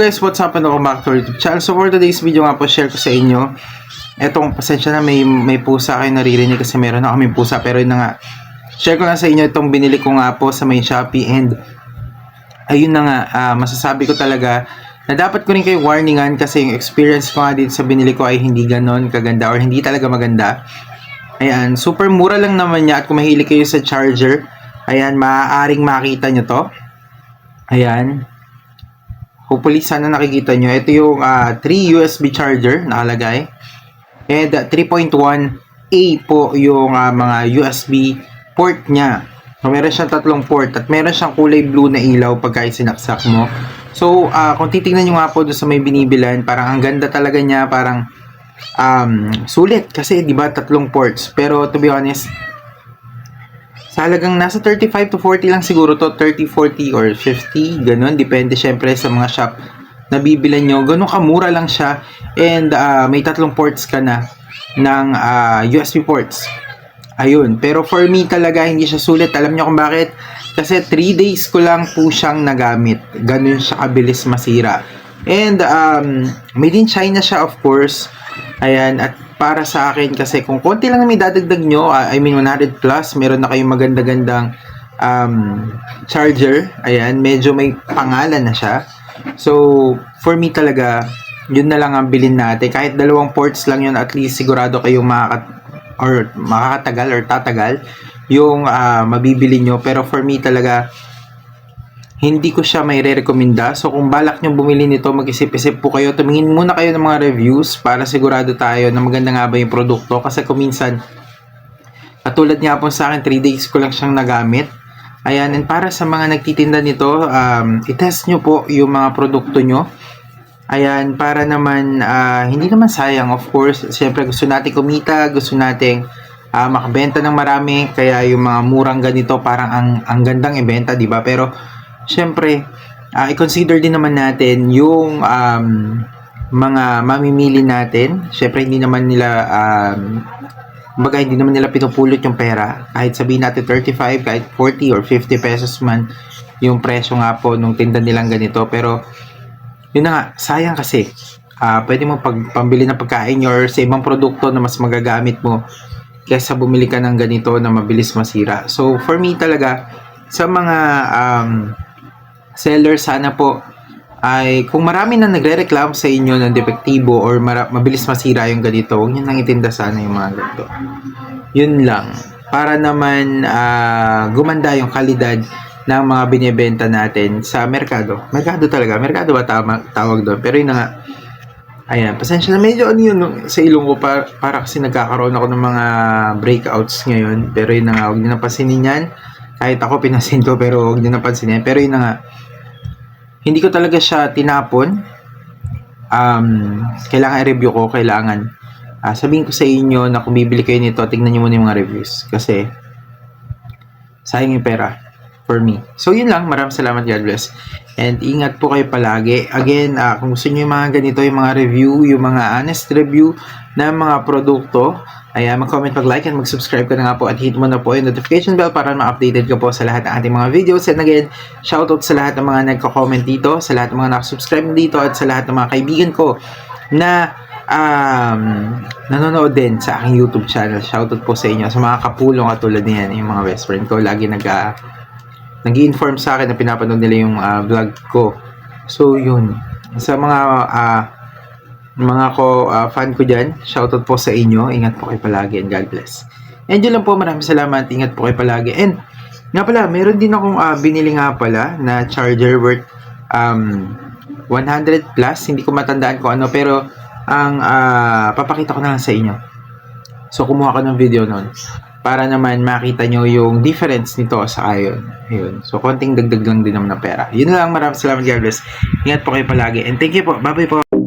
guys, what's up? Ano back to YouTube channel. So for today's video nga po, share ko sa inyo. Etong, pasensya na may, may pusa kayo naririnig kasi meron na kaming pusa. Pero yun na nga, share ko na sa inyo itong binili ko nga po sa may Shopee and ayun na nga, ah, masasabi ko talaga na dapat ko rin kayo warningan kasi yung experience ko nga din sa binili ko ay hindi ganon kaganda or hindi talaga maganda. Ayan, super mura lang naman niya at kung mahilig kayo sa charger, ayan, maaaring makita nyo to. Ayan. Hopefully, sana nakikita nyo. Ito yung 3 USB charger nakalagay. And ah, 3.1A po yung ah, mga USB port niya. So, meron siyang tatlong port at meron siyang kulay blue na ilaw pagka sinaksak mo. So, ah, kung titingnan nyo nga po doon sa may binibilan, parang ang ganda talaga niya, parang um, sulit kasi 'di ba tatlong ports. Pero to be honest, sa halagang nasa 35 to 40 lang siguro to, 30, 40 or 50, ganun. Depende syempre sa mga shop na bibilan nyo. Ganun kamura lang siya. And ah, may tatlong ports ka na ng ah, USB ports. Ayun. Pero for me talaga, hindi siya sulit. Alam nyo kung bakit? Kasi 3 days ko lang po siyang nagamit. Ganun siya kabilis masira. And um, made in China siya of course. Ayan. At para sa akin kasi kung konti lang may dadagdag nyo, ah, I mean 100 plus, meron na kayong maganda-gandang um, charger. Ayan, medyo may pangalan na siya. So, for me talaga, yun na lang ang bilhin natin. Kahit dalawang ports lang yun, at least sigurado kayong makakat or makakatagal or tatagal yung ah, mabibili nyo. Pero for me talaga, hindi ko siya may re-recommenda. So kung balak nyo bumili nito, mag-isip-isip po kayo. Tumingin muna kayo ng mga reviews para sigurado tayo na maganda nga ba yung produkto. Kasi kung minsan, katulad nga po sa akin, 3 days ko lang siyang nagamit. Ayan, and para sa mga nagtitinda nito, um, itest nyo po yung mga produkto nyo. Ayan, para naman, ah, hindi naman sayang, of course. Siyempre, gusto natin kumita, gusto nating ah, makabenta ng marami. Kaya yung mga murang ganito, parang ang, ang gandang ibenta, di ba? Pero, syempre, ah, i-consider din naman natin yung um, mga mamimili natin. Syempre, hindi naman nila, um, baga, hindi naman nila pinupulot yung pera. Kahit sabihin natin 35, kahit 40 or 50 pesos man yung presyo nga po nung tinda nilang ganito. Pero, yun na nga, sayang kasi. Ah, pwede mo pag pambili ng pagkain or sa ibang produkto na mas magagamit mo kaysa bumili ka ng ganito na mabilis masira. So, for me talaga, sa mga um, seller, sana po ay kung marami na nagre-reklamo sa inyo ng depektibo or mara- mabilis masira yung ganito, huwag nyo nang itinda sana yung mga ganito. Yun lang. Para naman ah, gumanda yung kalidad ng mga binibenta natin sa merkado. Merkado talaga. Merkado ba tama, tawag doon? Pero yun na nga. Ayan, pasensya na medyo ano yun sa ilong ko para, para kasi nagkakaroon ako ng mga breakouts ngayon. Pero yun na nga, huwag nyo napansinin yan. Kahit ako pinasin ko pero huwag nyo napansinin. Pero yun na nga, hindi ko talaga siya tinapon. Um, kailangan i-review ko, kailangan. Ah, sabihin ko sa inyo na kung bibili kayo nito, tignan nyo muna yung mga reviews. Kasi, sayang yung pera for me. So, yun lang. Maraming salamat. God bless. And ingat po kayo palagi. Again, ah, kung gusto nyo yung mga ganito, yung mga review, yung mga honest review ng mga produkto, ayan, mag-comment, mag-like, and mag-subscribe ka na nga po at hit mo na po yung notification bell para ma-updated ka po sa lahat ng ating mga videos. And again, shoutout sa lahat ng mga nagko-comment dito, sa lahat ng mga nakasubscribe dito, at sa lahat ng mga kaibigan ko na um, nanonood din sa aking YouTube channel. Shoutout po sa inyo, sa mga kapulong katulad niyan, yung mga best friend ko, lagi nag ah, nag-inform sa akin na pinapanood nila yung ah, vlog ko. So, yun. Sa mga ah, mga ko ah, fan ko dyan, shoutout po sa inyo. Ingat po kayo palagi and God bless. And yun lang po, maraming salamat. Ingat po kayo palagi. And nga pala, meron din akong ah, binili nga pala na charger worth um, 100 plus. Hindi ko matandaan kung ano. Pero ang ah, papakita ko na lang sa inyo. So, kumuha ko ng video nun para naman makita nyo yung difference nito sa ayon. Ayun. So, konting dagdag lang din naman ng pera. Yun lang. Maraming salamat, God bless. Ingat po kayo palagi. And thank you po. Bye-bye po.